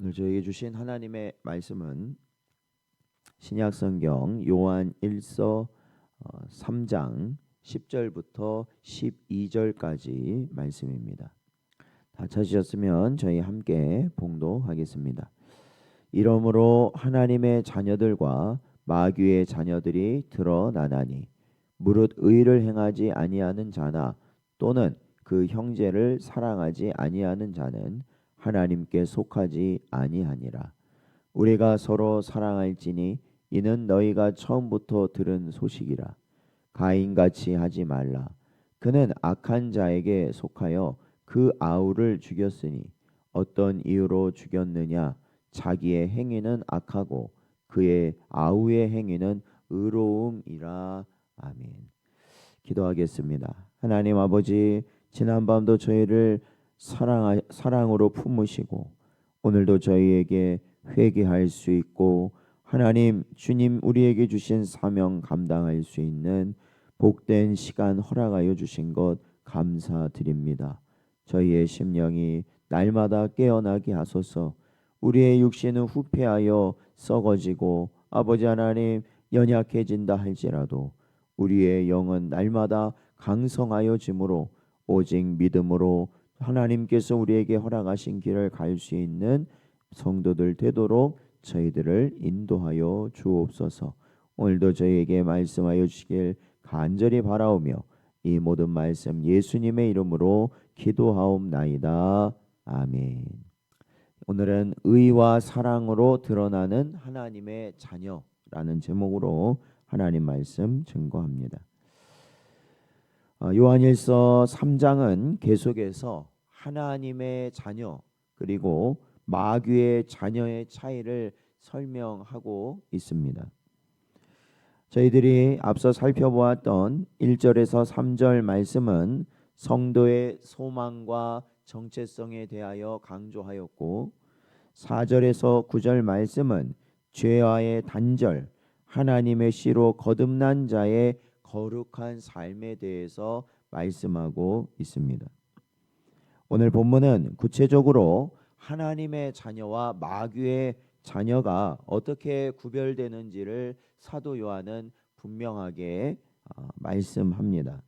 오늘 저에게 주신 하나님의 말씀은 신약 성경 요한 1서 3장 10절부터 12절까지 말씀입니다. 다 찾으셨으면 저희 함께 봉독하겠습니다. 이러므로 하나님의 자녀들과 마귀의 자녀들이 드러나나니 무릇 의를 행하지 아니하는 자나 또는 그 형제를 사랑하지 아니하는 자는 하나님께 속하지 아니하니라. 우리가 서로 사랑할지니 이는 너희가 처음부터 들은 소식이라. 가인같이 하지 말라. 그는 악한 자에게 속하여 그 아우를 죽였으니 어떤 이유로 죽였느냐? 자기의 행위는 악하고 그의 아우의 행위는 의로움이라. 아멘. 기도하겠습니다. 하나님 아버지 지난밤도 저희를 사랑 사랑으로 품으시고 오늘도 저희에게 회개할 수 있고 하나님 주님 우리에게 주신 사명 감당할 수 있는 복된 시간 허락하여 주신 것 감사드립니다. 저희의 심령이 날마다 깨어나게 하소서. 우리의 육신은 후패하여 썩어지고 아버지 하나님 연약해진다 할지라도 우리의 영은 날마다 강성하여 짐으로 오직 믿음으로 하나님께서 우리에게 허락하신 길을 갈 수 있는 성도들 되도록 저희들을 인도하여 주옵소서. 오늘도 저희에게 말씀하여 주시길 간절히 바라오며 이 모든 말씀 예수님의 이름으로 기도하옵나이다. 아멘. 오늘은 의와 사랑으로 드러나는 하나님의 자녀라는 제목으로 하나님 말씀 증거합니다. 어, 요한일서 3장은 계속해서 하나님의 자녀 그리고 마귀의 자녀의 차이를 설명하고 있습니다. 저희들이 앞서 살펴보았던 1절에서 3절 말씀은 성도의 소망과 정체성에 대하여 강조하였고 4절에서 9절 말씀은 죄와의 단절, 하나님의 씨로 거듭난 자의 거룩한 삶에 대해서 말씀하고 있습니다. 오늘 본문은 구체적으로 하나님의 자녀와 마귀의 자녀가 어떻게 구별되는지를 사도 요한은 분명하게 어, 말씀합니다.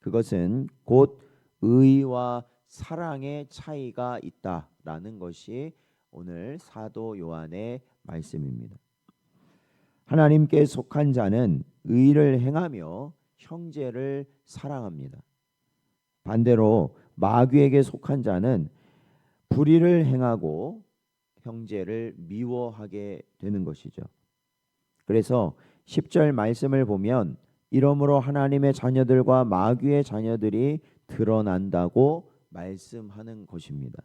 그것은 곧 의와 사랑의 차이가 있다라는 것이 오늘 사도 요한의 말씀입니다. 하나님께 속한 자는 의를 행하며 형제를 사랑합니다. 반대로 마귀에게 속한 자는 불의를 행하고 형제를 미워하게 되는 것이죠. 그래서 10절 말씀을 보면 이러므로 하나님의 자녀들과 마귀의 자녀들이 드러난다고 말씀하는 것입니다.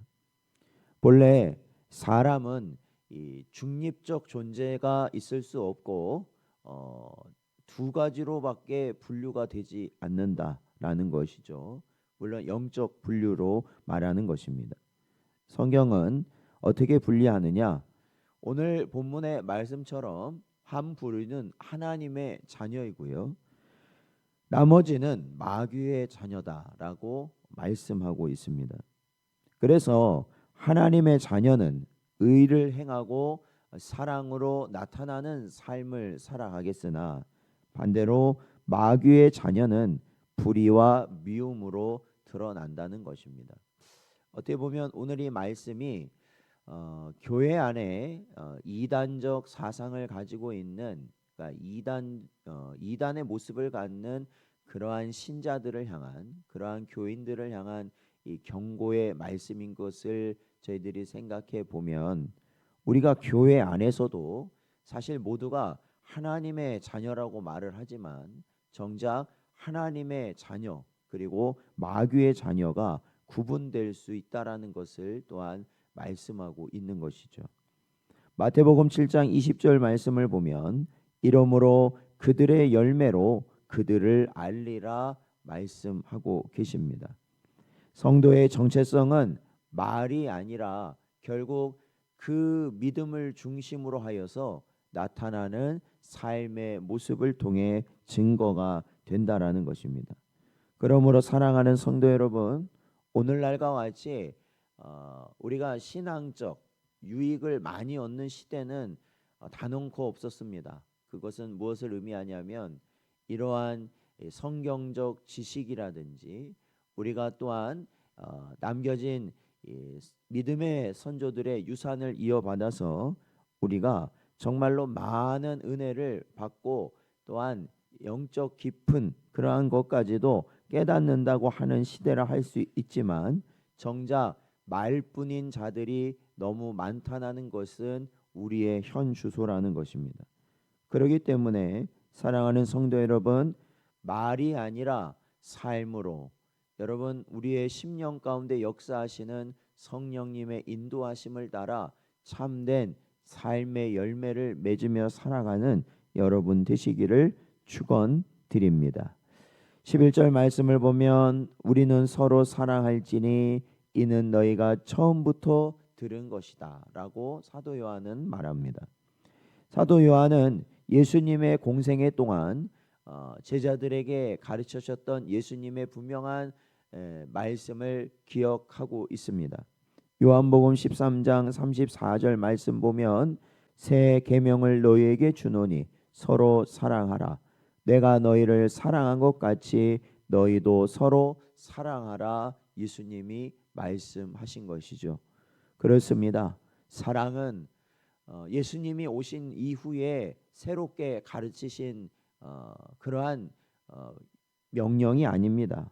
본래 사람은 이 중립적 존재가 있을 수 없고 어, 두 가지로밖에 분류가 되지 않는다라는 것이죠. 물론 영적 분류로 말하는 것입니다. 성경은 어떻게 분리하느냐? 오늘 본문의 말씀처럼 한 부류는 하나님의 자녀이고요. 나머지는 마귀의 자녀다라고 말씀하고 있습니다. 그래서 하나님의 자녀는 의를 행하고 사랑으로 나타나는 삶을 살아가겠으나 반대로 마귀의 자녀는 불의와 미움으로 드러난다는 것입니다. 어떻게 보면 오늘 이 말씀이 어, 교회 안에 어, 이단적 사상을 가지고 있는 그러니까 이단 어, 이단의 모습을 갖는 그러한 신자들을 향한 그러한 교인들을 향한 이 경고의 말씀인 것을 저희들이 생각해 보면 우리가 교회 안에서도 사실 모두가 하나님의 자녀라고 말을 하지만 정작 하나님의 자녀 그리고 마귀의 자녀가 구분될 수 있다라는 것을 또한 말씀하고 있는 것이죠. 마태복음 7장 20절 말씀을 보면 이러므로 그들의 열매로 그들을 알리라 말씀하고 계십니다. 성도의 정체성은 말이 아니라 결국 그 믿음을 중심으로 하여서 나타나는 삶의 모습을 통해 증거가 된다라는 것입니다. 그러므로 사랑하는 성도 여러분, 오늘날과 같이 어, 우리가 신앙적 유익을 많이 얻는 시대는 어, 단언코 없었습니다. 그것은 무엇을 의미하냐면 이러한 이 성경적 지식이라든지 우리가 또한 어, 남겨진 이 믿음의 선조들의 유산을 이어받아서 우리가 정말로 많은 은혜를 받고 또한 영적 깊은 그러한 것까지도 깨닫는다고 하는 시대라 할 수 있지만 정작 말뿐인 자들이 너무 많다는 것은 우리의 현 주소라는 것입니다. 그렇기 때문에 사랑하는 성도 여러분 말이 아니라 삶으로 여러분 우리의 심령 가운데 역사하시는 성령님의 인도하심을 따라 참된 삶의 열매를 맺으며 살아가는 여러분 되시기를 축원드립니다. 11절 말씀을 보면 우리는 서로 사랑할지니 이는 너희가 처음부터 들은 것이다라고 사도 요한은 말합니다. 사도 요한은 예수님의 공생애 동안 어, 제자들에게 가르치셨던 예수님의 분명한 에, 말씀을 기억하고 있습니다. 요한복음 13장 34절 말씀 보면 새 계명을 너희에게 주노니 서로 사랑하라. 내가 너희를 사랑한 것 같이 너희도 서로 사랑하라. 예수님이 말씀하신 것이죠. 그렇습니다. 사랑은 어, 예수님이 오신 이후에 새롭게 가르치신 어, 그러한 어, 명령이 아닙니다.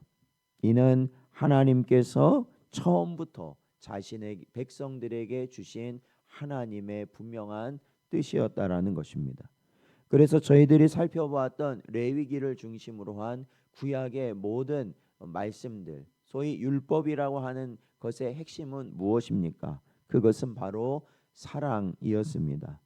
이는 하나님께서 처음부터 자신의 백성들에게 주신 하나님의 분명한 뜻이었다라는 것입니다. 그래서 저희들이 살펴보았던 레위기를 중심으로 한 구약의 모든 말씀들, 소위 율법이라고 하는 것의 핵심은 무엇입니까? 그것은 바로 사랑이었습니다.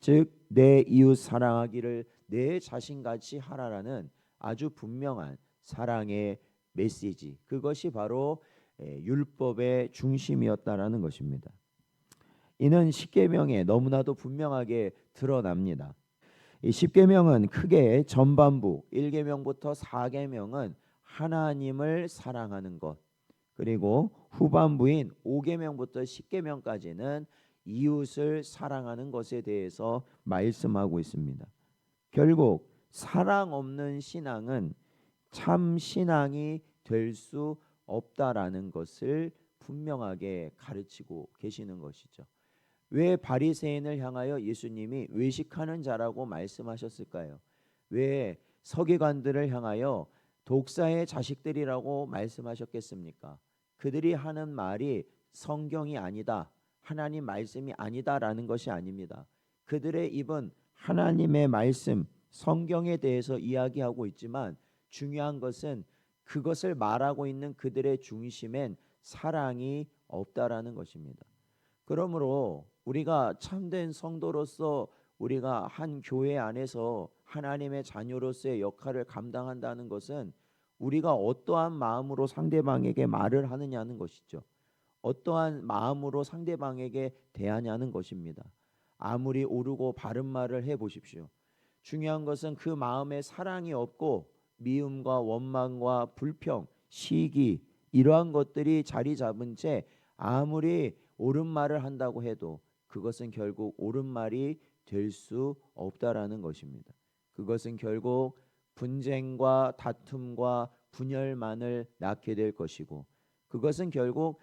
즉 내 이웃 사랑하기를 내 자신같이 하라라는 아주 분명한 사랑의 메시지. 그것이 바로 율법의 중심이었다라는 것입니다. 이는 십계명에 너무나도 분명하게 드러납니다. 이 십계명은 크게 전반부 1계명부터 4계명은 하나님을 사랑하는 것 그리고 후반부인 5계명부터 10계명까지는 이웃을 사랑하는 것에 대해서 말씀하고 있습니다. 결국 사랑 없는 신앙은 참 신앙이 될 수 없다라는 것을 분명하게 가르치고 계시는 것이죠. 왜 바리새인을 향하여 예수님이 외식하는 자라고 말씀하셨을까요? 왜 서기관들을 향하여 독사의 자식들이라고 말씀하셨겠습니까? 그들이 하는 말이 성경이 아니다. 하나님 말씀이 아니다라는 것이 아닙니다. 그들의 입은 하나님의 말씀, 성경에 대해서 이야기하고 있지만 중요한 것은 그것을 말하고 있는 그들의 중심엔 사랑이 없다라는 것입니다. 그러므로 우리가 참된 성도로서 우리가 한 교회 안에서 하나님의 자녀로서의 역할을 감당한다는 것은 우리가 어떠한 마음으로 상대방에게 말을 하느냐는 것이죠. 어떠한 마음으로 상대방에게 대하냐는 것입니다. 아무리 옳고 바른 말을 해 보십시오. 중요한 것은 그 마음에 사랑이 없고 미움과 원망과 불평, 시기 이러한 것들이 자리 잡은 채 아무리 옳은 말을 한다고 해도 그것은 결국 옳은 말이 될 수 없다라는 것입니다. 그것은 결국 분쟁과 다툼과 분열만을 낳게 될 것이고 그것은 결국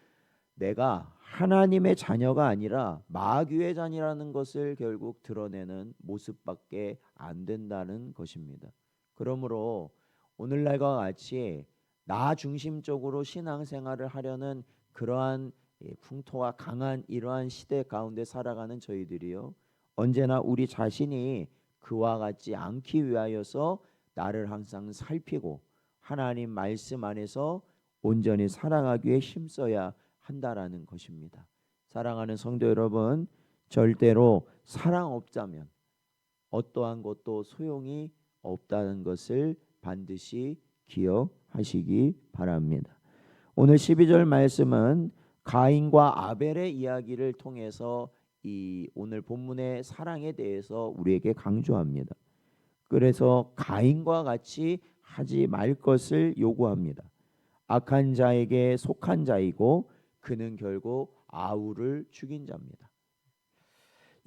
내가 하나님의 자녀가 아니라 마귀의 자녀라는 것을 결국 드러내는 모습밖에 안 된다는 것입니다. 그러므로 오늘날과 같이 나 중심적으로 신앙생활을 하려는 그러한 풍토가 강한 이러한 시대 가운데 살아가는 저희들이요 언제나 우리 자신이 그와 같지 않기 위하여서 나를 항상 살피고 하나님 말씀 안에서 온전히 살아가기에 힘써야 한다라는 것입니다. 사랑하는 성도 여러분, 절대로 사랑 없자면 어떠한 것도 소용이 없다는 것을 반드시 기억하시기 바랍니다. 오늘 12절 말씀은 가인과 아벨의 이야기를 통해서 이 오늘 본문의 사랑에 대해서 우리에게 강조합니다. 그래서 가인과 같이 하지 말 것을 요구합니다. 악한 자에게 속한 자이고 그는 결국 아우를 죽인 자입니다.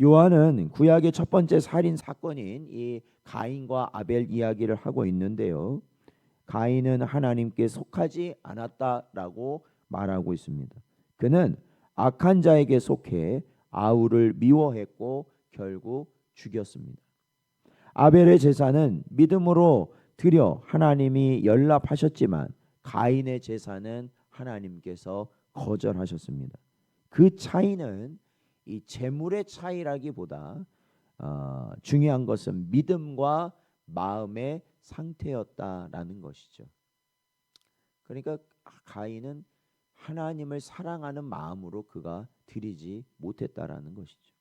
요한은 구약의 첫 번째 살인 사건인 이 가인과 아벨 이야기를 하고 있는데요. 가인은 하나님께 속하지 않았다라고 말하고 있습니다. 그는 악한 자에게 속해 아우를 미워했고 결국 죽였습니다. 아벨의 제사는 믿음으로 드려 하나님이 연락하셨지만 가인의 제사는 하나님께서 거절하셨습니다. 그 차이는 이 재물의 차이라기보다 어, 중요한 것은 믿음과 마음의 상태였다라는 것이죠. 그러니까 가인은 하나님을 사랑하는 마음으로 그가 드리지 못했다라는 것이죠.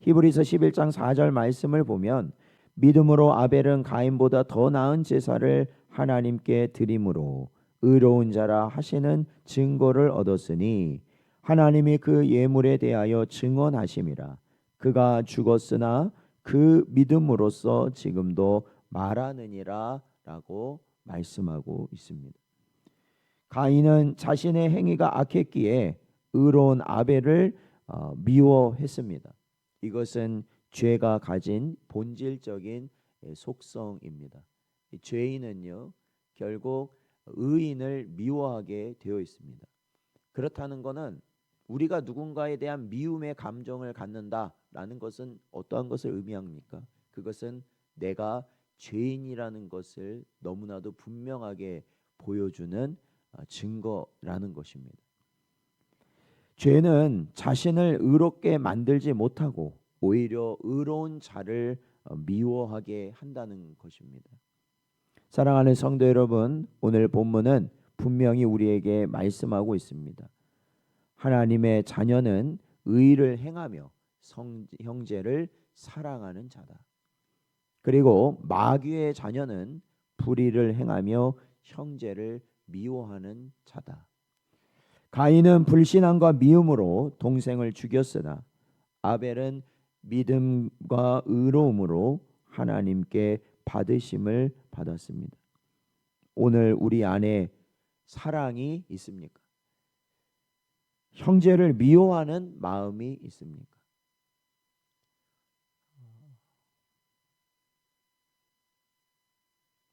히브리서 11장 4절 말씀을 보면 믿음으로 아벨은 가인보다 더 나은 제사를 하나님께 드림으로 의로운 자라 하시는 증거를 얻었으니 하나님이 그 예물에 대하여 증언하심이라 그가 죽었으나 그 믿음으로써 지금도 말하느니라라고 말씀하고 있습니다. 가인은 자신의 행위가 악했기에 의로운 아벨을 어, 미워했습니다. 이것은 죄가 가진 본질적인 예, 속성입니다. 죄인은요 결국 의인을 미워하게 되어 있습니다. 그렇다는 것은 우리가 누군가에 대한 미움의 감정을 갖는다라는 것은 어떠한 것을 의미합니까? 그것은 내가 죄인이라는 것을 너무나도 분명하게 보여주는 아, 증거라는 것입니다. 죄는 자신을 의롭게 만들지 못하고 오히려 의로운 자를 어, 미워하게 한다는 것입니다. 사랑하는 성도 여러분, 오늘 본문은 분명히 우리에게 말씀하고 있습니다. 하나님의 자녀는 의를 행하며 성, 형제를 사랑하는 자다. 그리고 마귀의 자녀는 불의를 행하며 형제를 미워하는 자다. 가인은 불신앙과 미움으로 동생을 죽였으나 아벨은 믿음과 의로움으로 하나님께 받으심을 받았습니다. 오늘 우리 안에 사랑이 있습니까? 형제를 미워하는 마음이 있습니까?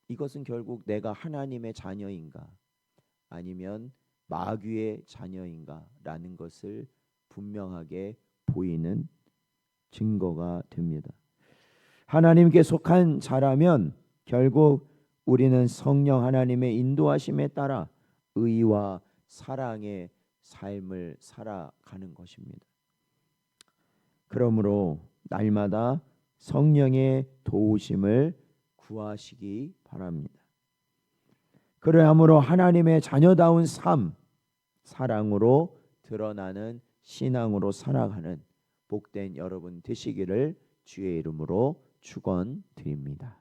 이것은 결국 내가 하나님의 자녀인가 아니면 마귀의 자녀인가라는 것을 분명하게 보이는 증거가 됩니다. 하나님께 속한 자라면 결국 우리는 성령 하나님의 인도하심에 따라 의와 사랑의 삶을 살아가는 것입니다. 그러므로 날마다 성령의 도우심을 구하시기 바랍니다. 그러함으로 하나님의 자녀다운 삶, 사랑으로 드러나는 신앙으로 살아가는 복된 여러분 되시기를 주의 이름으로 축원드립니다.